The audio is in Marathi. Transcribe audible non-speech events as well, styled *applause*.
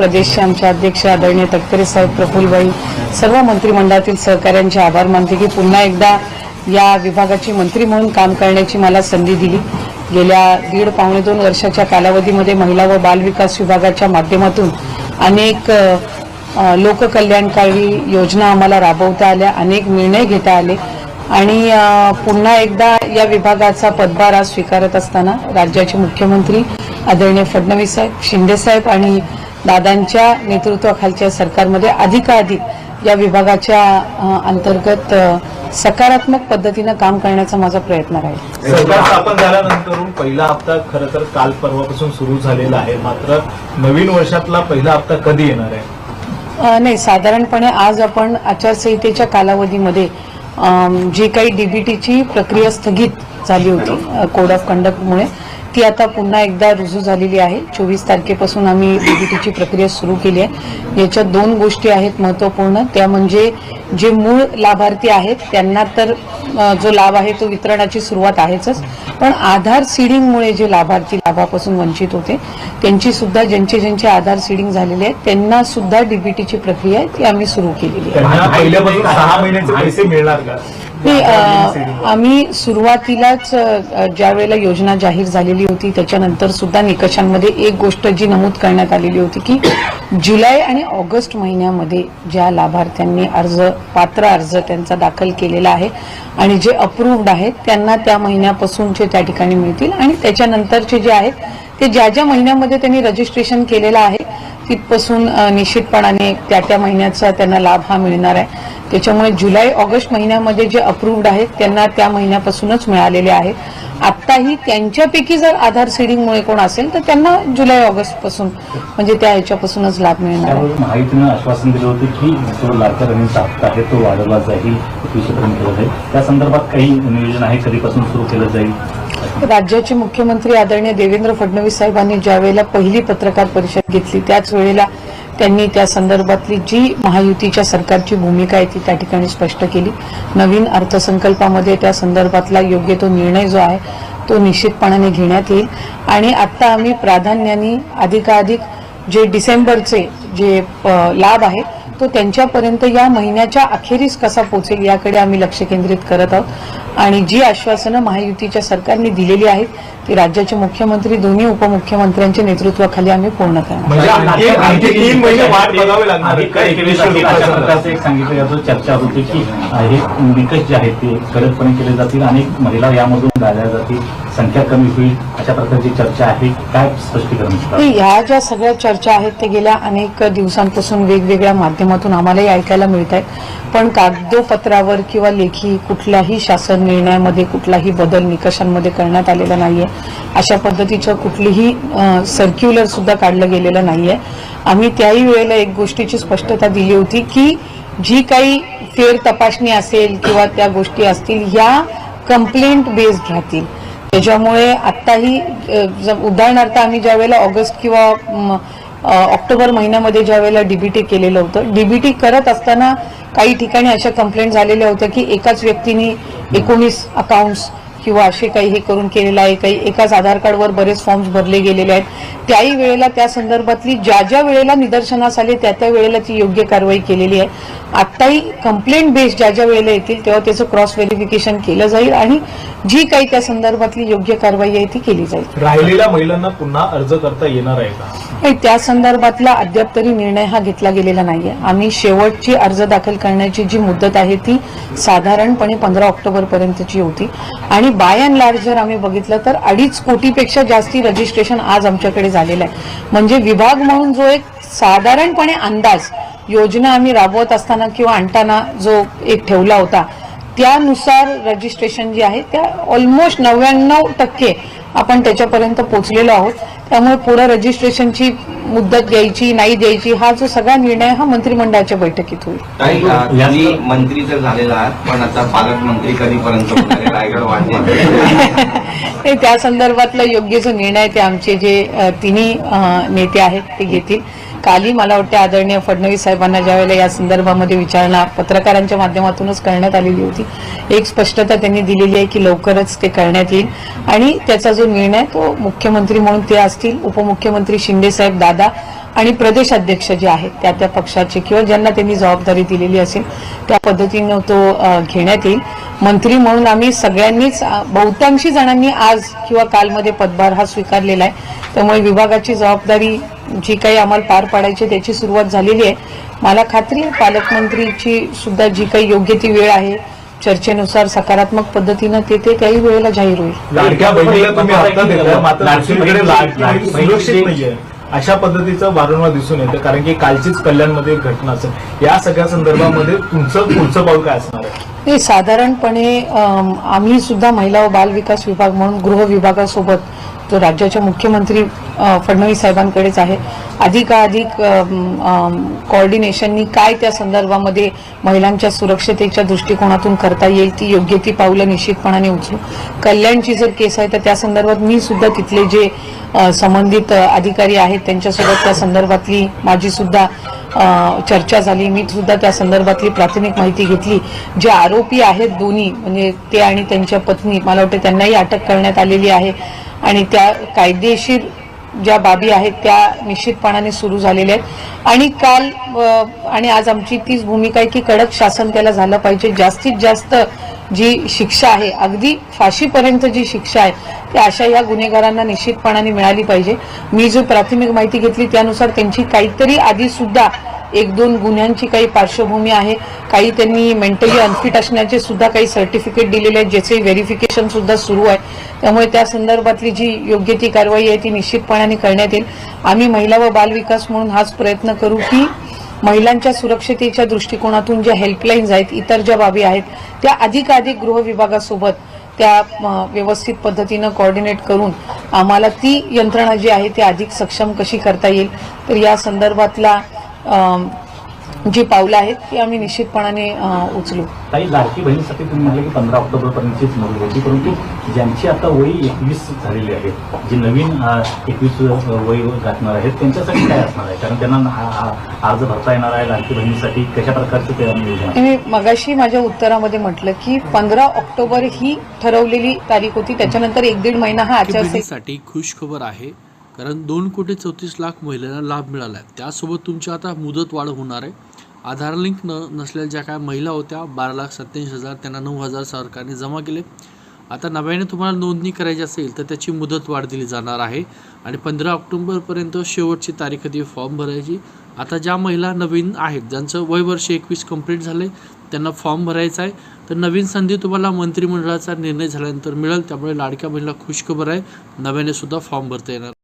प्रदेशचे आमचे अध्यक्ष आदरणीय तटकरे साहेब प्रफुलबाई सर्व मंत्रिमंडळातील सहकाऱ्यांचे आभार मानते की पुन्हा एकदा या विभागाची मंत्री म्हणून काम करण्याची मला संधी दिली. गेल्या दीड पावणे दोन वर्षाच्या कालावधीमध्ये महिला व बालविकास विभागाच्या माध्यमातून अनेक लोककल्याणकारी योजना आम्हाला राबवता आल्या अनेक निर्णय घेता आले आणि पुन्हा एकदा या विभागाचा पदभार आज स्वीकारत असताना राज्याचे मुख्यमंत्री आदरणीय फडणवीस साहेब शिंदे साहेब आणि दादांच्या नेतृत्वाखालच्या सरकारमध्ये अधिकाधिक या विभागाच्या अंतर्गत सकारात्मक पद्धतीनं काम करण्याचा माझा प्रयत्न राहील. सरकार स्थापन झाल्यानंतर पहिला हप्ता खरं तर काल परवापासून सुरू झालेला आहे. मात्र नवीन वर्षातला पहिला हप्ता कधी येणार आहे? नाही साधारणपणे आज आपण आचारसंहितेच्या कालावधीमध्ये जी काही डीबीटीची प्रक्रिया स्थगित झाली होती कोड ऑफ कंडक्टमुळे ती आता पुन्हा एकदा रुजू झालेली आहे. चोवीस तारखेपासून आम्ही डीबीटीची प्रक्रिया सुरू केली आहे. याच्यात दोन गोष्टी आहेत महत्त्वपूर्ण. त्या म्हणजे जे मूळ लाभार्थी आहेत त्यांना तर जो लाभ आहे तो वितरणाची सुरुवात आहेच पण आधार सीडिंगमुळे जे लाभार्थी लाभापासून वंचित होते त्यांची सुद्धा ज्यांचे ज्यांचे आधार सीडिंग झालेले आहेत त्यांना सुद्धा डीबीटीची प्रक्रिया आहे ती आम्ही सुरू केलेली आहे. आम्ही सुरुवातीलाच ज्या वेळेला योजना जाहीर झालेली होती त्याच्यानंतर सुद्धा निकषांमध्ये एक गोष्ट जी नमूद करण्यात आलेली होती की जुलै आणि ऑगस्ट महिन्यामध्ये ज्या लाभार्थ्यांनी अर्ज पात्र अर्ज त्यांचा दाखल केलेला आहे आणि जे अप्रूव्ड आहेत त्यांना त्या महिन्यापासूनचे त्या ठिकाणी मिळतील आणि त्याच्यानंतरचे जे आहेत ते ज्या ज्या महिन्यामध्ये त्यांनी रजिस्ट्रेशन केलेलं आहे तिथपासून निश्चितपणाने त्या त्या महिन्याचा त्यांना लाभ हा मिळणार आहे. त्याच्यामुळे जुलै ऑगस्ट महिन्यामध्ये जे अप्रूव्ड आहेत त्यांना त्या महिन्यापासूनच मिळालेले आहे. आत्ताही त्यांच्यापैकी जर आधार सीडिंगमुळे कोण असेल तर त्यांना जुलै ऑगस्टपासून म्हणजे त्या ह्याच्यापासूनच लाभ मिळणार आहे. माहितीनं आश्वासन दिलं होतं की जो लाडक्या हप्ता आहे तो वाढवला जाईल जाईल. त्या संदर्भात काही नियोजन आहे कधीपासून सुरू केलं जाईल? राज्याचे मुख्यमंत्री आदरणीय देवेंद्र फडणवीस साहेबांनी ज्या वेळेला पहिली पत्रकार परिषद घेतली त्याच वेळेला त्यांनी त्या संदर्भातली जी महायुतीच्या सरकारची भूमिका आहे ती त्या ठिकाणी स्पष्ट केली. नवीन अर्थसंकल्पामध्ये त्या संदर्भातला योग्य तो निर्णय जो आहे तो निश्चितपणाने घेण्यात येईल. आणि आता आम्ही प्राधान्याने अधिकाधिक जे डिसेंबरचे जे लाभ आहेत तो त्यांच्यापर्यंत या महिन्याच्या अखेरीस कसा पोहोचेल याकडे आम्ही लक्ष केंद्रित करत आहोत. आणि जी आश्वासनं महायुतीच्या सरकारने दिलेली आहेत ती राज्याचे मुख्यमंत्री दोन्ही उपमुख्यमंत्र्यांच्या नेतृत्वाखाली आम्ही पूर्ण करणार. म्हणजे चर्चा होती की हे निकष जे आहेत ते कडकपणे केले जातील. आणि महिला यामधून गाळल्या जातील. संख्या कमी होईल. अशा प्रकारची चर्चा आहे. काय स्पष्टीकरण ह्या ज्या सगळ्या चर्चा आहेत ते गेल्या अनेक दिवसांपासून वेगवेगळ्या माध्यमातून आम्हालाही ऐकायला मिळत आहेत. पण कागदोपत्रावर किंवा लेखी कुठल्याही शासन निर्णयामध्ये कुठलाही बदल निकषांमध्ये करण्यात आलेला नाहीये. अशा पद्धतीचं कुठलीही सर्क्युलर सुद्धा काढलं गेलेलं नाहीये. आम्ही त्याही वेळेला एक गोष्टीची स्पष्टता दिली होती की जी काही फेर तपासणी असेल किंवा त्या गोष्टी असतील ह्या कंप्लेंट बेस्ड राहतील. त्याच्यामुळे आत्ताही उदाहरणार्थ आम्ही ज्या वेळेला ऑगस्ट किंवा ऑक्टोबर महिन्यामध्ये ज्या वेळेला डीबीटी केलेलं होतं डीबीटी करत असताना काही ठिकाणी अशा कंप्लेंट झालेल्या होत्या की एकाच व्यक्तीने एकोणीस अकाउंट्स किंवा असे काही हे करून केलेलं आहे काही एकाच आधार कार्डवर बरेच फॉर्म्स भरले गेलेले आहेत. त्याही वेळेला त्या संदर्भातली ज्या ज्या वेळेला निदर्शनास आले त्या त्या वेळेला ती योग्य कारवाई केलेली आहे. आत्ताही कंप्लेंट बेस्ड ज्या ज्या वेळेला येतील तेव्हा त्याचं क्रॉस व्हेरिफिकेशन केलं जाईल आणि जी काही त्या संदर्भातली योग्य कारवाई आहे ती केली जाईल. राहिलेल्या महिलांना पुन्हा अर्ज करता येणार आहे का? नाही त्या संदर्भातला अद्याप तरी निर्णय हा घेतला गेलेला नाहीये. आम्ही शेवटची अर्ज दाखल करण्याची जी मुदत आहे ती साधारणपणे पंधरा ऑक्टोबर पर्यंतची होती. आणि बाय अँड लार्ज जर आम्ही बघितलं तर अडीच कोटीपेक्षा जास्ती रजिस्ट्रेशन आज आमच्याकडे झालेलं आहे. म्हणजे विभाग म्हणून जो एक साधारणपणे अंदाज योजना आम्ही राबवत असताना किंवा आणताना जो एक ठेवला होता त्यानुसार रजिस्ट्रेशन जे आहे त्या ऑलमोस्ट नव्याण्णव टक्के आपण त्याच्यापर्यंत पोचलेलो आहोत. त्यामुळे पुढं रजिस्ट्रेशनची मुदत द्यायची नाही द्यायची हा जो सगळा निर्णय हा मंत्रिमंडळाच्या बैठकीत होईल. ताई अ, तुम्ही मंत्री तर झालेला आहात पण आता पालकमंत्री कधीपर्यंत होणार आहे? रायगड वाढणार *laughs* नाही, त्या संदर्भातला योग्य जो निर्णय ते आमचे जे अ, तिन्ही अ, नेते आहेत ते घेतील. काली मला वाटते आदरणीय फडणवीस साहेबांना ज्यावेळेला या संदर्भामध्ये विचारणा पत्रकारांच्या माध्यमातूनच करण्यात आलेली होती. एक स्पष्टता त्यांनी दिलेली आहे की लवकरच ते करण्यात येईल. आणि त्याचा जो निर्णय तो मुख्यमंत्री म्हणून ते असतील उपमुख्यमंत्री शिंदेसाहेब दादा आणि प्रदेशाध्यक्ष जे आहेत त्या त्या पक्षाचे किंवा ज्यांना त्यांनी जबाबदारी दिलेली असेल त्या पद्धतीनं तो घेण्यात येईल. मंत्री म्हणून आम्ही सगळ्यांनीच बहुतांशी जणांनी आज किंवा कालमध्ये पदभार हा स्वीकारलेला आहे. त्यामुळे विभागाची जबाबदारी जी काही आम्हाला पार पाडायची त्याची सुरुवात झालेली आहे. मला खात्री आहे पालकमंत्रीची सुद्धा जी काही योग्य ती वेळ आहे चर्चेनुसार सकारात्मक पद्धतीनं ते ते काही वेळेला जाहीर होईल. लाडक्या बहिणीला तुम्ही मात्र सुरक्षित नाहीये. अशा पद्धतीचं वारंवार दिसून येतं कारण की कालचीच कल्याणमध्ये एक घटना असेल. या सगळ्या संदर्भामध्ये तुमचं पुढचं पाऊल काय असणार आहे? हे साधारणपणे अम, आम्ही सुद्धा महिला व बाल विकास विभाग म्हणून गृह विभागासोबत तो राज्याच्या मुख्यमंत्री फडणवीस साहेबांकडेच आहे. अधिकाधिक कॉर्डिनेशननी काय त्या संदर्भामध्ये महिलांच्या सुरक्षतेच्या दृष्टिकोनातून करता येईल ती योग्य ती पावलं निश्चितपणाने उचलू. कल्याणची जर केस आहे तर त्या संदर्भात मी सुद्धा तिथले जे संबंधित अधिकारी आहेत त्यांच्यासोबत त्या संदर्भातली माझी सुद्धा चर्चा झाली. मी सुद्धा त्या संदर्भातली प्राथमिक माहिती घेतली. जे आरोपी आहेत दोन्ही म्हणजे ते आणि त्यांच्या पत्नी मला वाटतं त्यांनाही अटक करण्यात आलेली आहे. आणि त्या कायदेशीर ज्या बाबी आहेत त्या निश्चितपणाने सुरू झालेल्या आहेत. आणि काल आणि आज आमची तीच भूमिका आहे की कडक शासन त्याला झालं पाहिजे. जास्तीत जास्त जी शिक्षा आहे अगदी फाशीपर्यंत जी शिक्षा आहे ती अशा या गुन्हेगारांना निश्चितपणाने मिळाली पाहिजे. मी जो प्राथमिक माहिती घेतली त्यानुसार त्यांची काहीतरी आधीसुद्धा एक दोन गुन्ह्यांची काही पार्श्वभूमी आहे. काही त्यांनी मेंटली अनफिट असण्याचे सुद्धा काही सर्टिफिकेट दिलेले आहेत ज्याचे व्हेरिफिकेशन सुद्धा सुरू आहे. त्यामुळे त्या संदर्भातली जी योग्य ती कारवाई आहे ती निश्चितपणाने करण्यात येईल. आम्ही महिला व बालविकास म्हणून हाच प्रयत्न करू की महिलांच्या सुरक्षतेच्या दृष्टिकोनातून ज्या हेल्पलाईन्स आहेत इतर ज्या बाबी आहेत त्या अधिकाधिक गृह विभागासोबत त्या व्यवस्थित पद्धतीनं कॉर्डिनेट करून आम्हाला ती यंत्रणा जी आहे ती अधिक सक्षम कशी करता येईल तर या संदर्भातला जी पावलं आहेत ती आम्ही निश्चितपणाने उचलू. काही लाडकी बहिणीसाठी तुम्ही म्हटलं की पंधरा ऑक्टोबर पर्यंतचीच मुदत होती परंतु ज्यांची आता वय एकवीस झालेली आहे जी नवीन एकवीस वय गाठणार आहेत त्यांच्यासाठी काय असणार आहे? कारण त्यांना अर्ज भरता येणार आहे लाडकी बहिणीसाठी. कशा प्रकारचं ते नियोजन आहे? मी मगाशी माझ्या उत्तरामध्ये म्हटलं की पंधरा ऑक्टोबर ही ठरवलेली तारीख होती त्याच्यानंतर एक दीड महिना हा बहिणीसाठी खुश खबर आहे. कारण दोन कोटी चौतीस लाख महिलांना लाभ मिळाला आहे त्यासोबत तुमची आता मुदत वाढ होणार आहे. आधार लिंक न नसलेल्या ज्या काय महिला होत्या बारा लाख सत्याऐंशी हजार त्यांना नऊ हजार सरकारने जमा केले. आता नव्याने तुम्हाला नोंदणी करायची असेल तर त्याची मुदत वाढ दिली जाणार आहे. आणि पंधरा ऑक्टोबरपर्यंत शेवटची तारीख ती फॉर्म भरायची. आता ज्या महिला नवीन आहेत ज्यांचं वय वर्ष एकवीस कंप्लीट झाले त्यांना फॉर्म भरायचा आहे. तर नवीन संधी तुम्हाला मंत्रिमंडळाचा निर्णय झाल्यानंतर मिळेल. त्यामुळे लाडक्या महिला खुशखबर आहे. नव्याने सुद्धा फॉर्म भरता येणार.